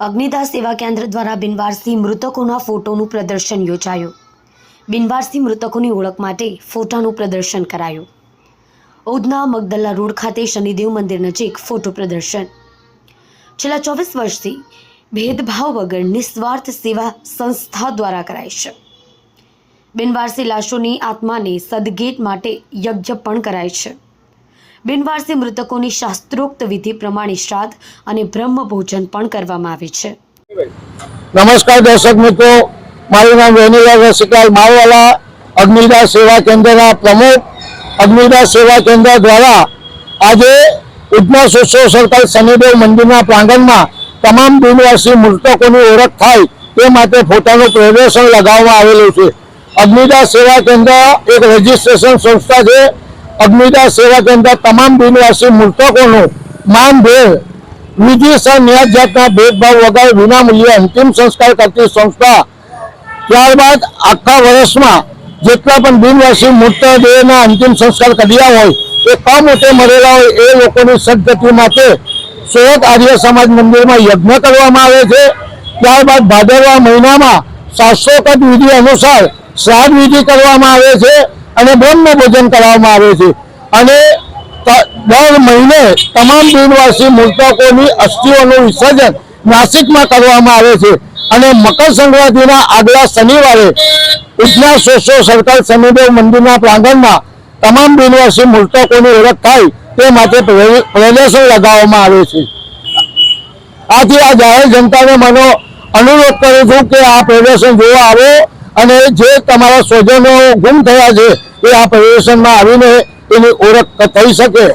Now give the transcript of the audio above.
અગ્નિદાસ સેવા કેન્દ્ર દ્વારા બિનવારસી મૃતકોના ફોટોનું પ્રદર્શન યોજાયું. બિનવારસી મૃતકોની ઓળખ માટે ફોટાનું પ્રદર્શન કરાયું. ઉધના મગદલ્લા રોડ ખાતે શનિદેવ મંદિર નજીક ફોટો પ્રદર્શન. છેલ્લા ચોવીસ વર્ષથી ભેદભાવ વગર નિસ્વાર્થ સેવા સંસ્થા દ્વારા કરાય છે. બિનવારસી લાશોની આત્માને સદગેટ માટે યજ્ઞ પણ કરાય છે. બિનવારસી મૃતકોની શાસ્ત્રોક્ત વિધિ પ્રમાણે શ્રાદ્ધ અને બ્રહ્મ ભોજન પણ કરવામાં આવે છે. નમસ્કાર દર્શક મિત્રો, મારું નામ વેનીલા રસિકાલ મારવાલા અગ્નિદા સેવા કેન્દ્રના પ્રમુખ. અગ્નિદા સેવા કેન્દ્ર દ્વારા આજે ઉધના સોશિયો સર્કલ શનિદેવ મંદિરના પ્રાંગણમાં તમામ બિનવાસી મૃતકોની ઓળખ થાય તે માટે ફોટાનું પ્રદર્શન લગાવવામાં આવેલું છે. અગ્નિદાસ સેવા કેન્દ્ર એક રજિસ્ટ્રેશન સંસ્થા છે. અગ્નિદા સેવા કેન્દ્ર તમામ બિનવાસી મૃતકોનું માનભેર વિધિ ન્યાય જાતના ભેદભાવ વગર વિનામૂલ્યે અંતિમ સંસ્કાર કરતી સંસ્થા. ત્યારબાદ આખા વર્ષમાં જેટલા પણ બિનવાસી મૃતદેહના અંતિમ સંસ્કાર કર્યા હોય, એ કમોટે મળેલા હોય એ લોકોની સદગતિ માટે સુરત આર્ય સમાજ મંદિરમાં યજ્ઞ કરવામાં આવે છે. ત્યારબાદ ભાદરવા મહિનામાં શાસ્ત્રોકત વિધિ અનુસાર શ્રાદ્ધ વિધિ કરવામાં આવે છે અને બ્રહ્મ ભોજન કરવામાં આવે છે. અને દર મહિને તમામ બિનવાસી મૃતકોની અસ્થિઓનું વિસર્જન નાસિકમાં કરવામાં આવે છે. અને મકર સંક્રાંતિના આગલા શનિવારે ઉજના સોસો સર્કલ શનિદેવ મંદિરના પ્રાંગણમાં તમામ બિનવાસી મૃતકોની ઓળખ થાય તે માટે પ્રે- પ્રદર્શન લગાવવામાં આવે છે. આથી આ જાહેર જનતાને મને અનુરોધ કરું છું કે આ પ્રદર્શન જોવા આવો. અને જે તમારા સ્વજનો ગુમ થયા છે, એ આ પ્રદર્શનમાં આવીને એની ઓળખ થઈ શકે.